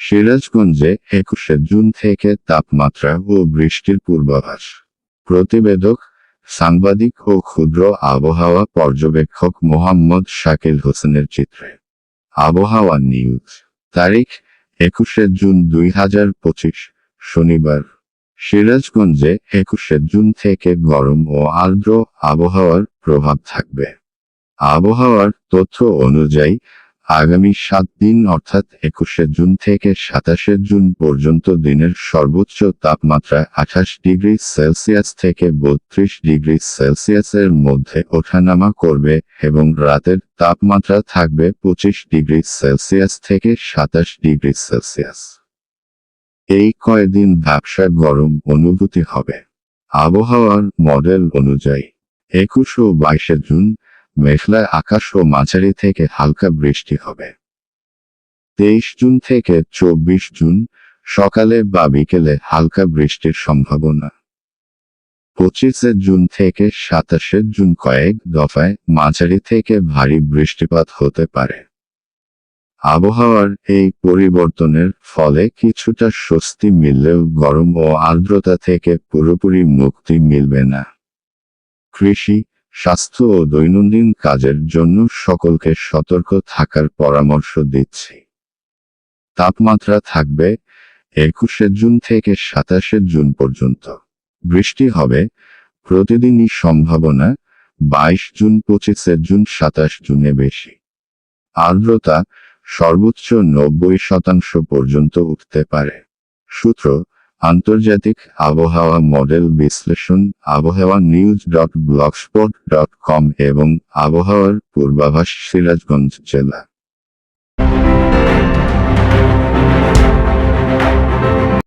সিরাজগঞ্জে একুশে জুন থেকে তাপমাত্রা ও বৃষ্টির পূর্বাভাস। প্রতিবেদক, সাংবাদিক ও ক্ষুদ্র আবহাওয়া পর্যবেক্ষক মোহাম্মদ শাকিল হোসেনের চিত্রে। আবহাওয়া নিউজ। তারিখ, একুশে জুন দুই হাজার পঁচিশ, শনিবার। সিরাজগঞ্জে একুশে জুন থেকে গরম ও আর্দ্র আবহাওয়ার প্রভাব থাকবে। আবহাওয়ার তথ্য অনুযায়ী আগামী সাত দিন অর্থাৎ একুশে জুন থেকে সাতাশে জুন পর্যন্ত দিনের সর্বোচ্চ তাপমাত্রা আঠাশ ডিগ্রি সেলসিয়াস থেকে বত্রিশ ডিগ্রি সেলসিয়াসের মধ্যে ওঠানামা করবে এবং রাতের তাপমাত্রা থাকবে পঁচিশ ডিগ্রি সেলসিয়াস থেকে সাতাশ ডিগ্রি সেলসিয়াস। এই কয়েকদিন ব্যবসা গরম অনুভূতি হবে। আবহাওয়ার মডেল অনুযায়ী, একুশ ও বাইশে জুন মেঘলা আকাশ ও মাঝারি থেকে হালকা বৃষ্টি হবে। তেইশ জুন থেকে চব্বিশ জুন, সকালে বা বিকেলে হালকা বৃষ্টির সম্ভাবনা। পঁচিশে জুন থেকে সাতাশে জুন কয়েক দফায় মাঝারি থেকে ভারী বৃষ্টিপাত হতে পারে। আবহাওয়ার এই পরিবর্তনের ফলে কিছুটা স্বস্তি মিললেও গরম ও আর্দ্রতা থেকে পুরোপুরি মুক্তি মিলবে না। কৃষি স্বাস্থ্য ও দৈনন্দিন কাজের জন্য সকলকে সতর্ক থাকার পরামর্শ দিচ্ছি। তাপমাত্রা থাকবে একুশে জুন থেকে সাতাশে জুন পর্যন্ত। বৃষ্টি হবে প্রতিদিনই সম্ভাবনা বাইশ জুন, পঁচিশে জুন, সাতাশ জুনে বেশি। আর্দ্রতা সর্বোচ্চ নব্বই শতাংশ পর্যন্ত উঠতে পারে। সূত্র আন্তর্জাতিক আবহাওয়া মডেল বিশ্লেষণ, আবহাওয়া news dot blogspot dot com এবং আবহাওয়ার পূর্বাভাস সিরাজগঞ্জ জেলা।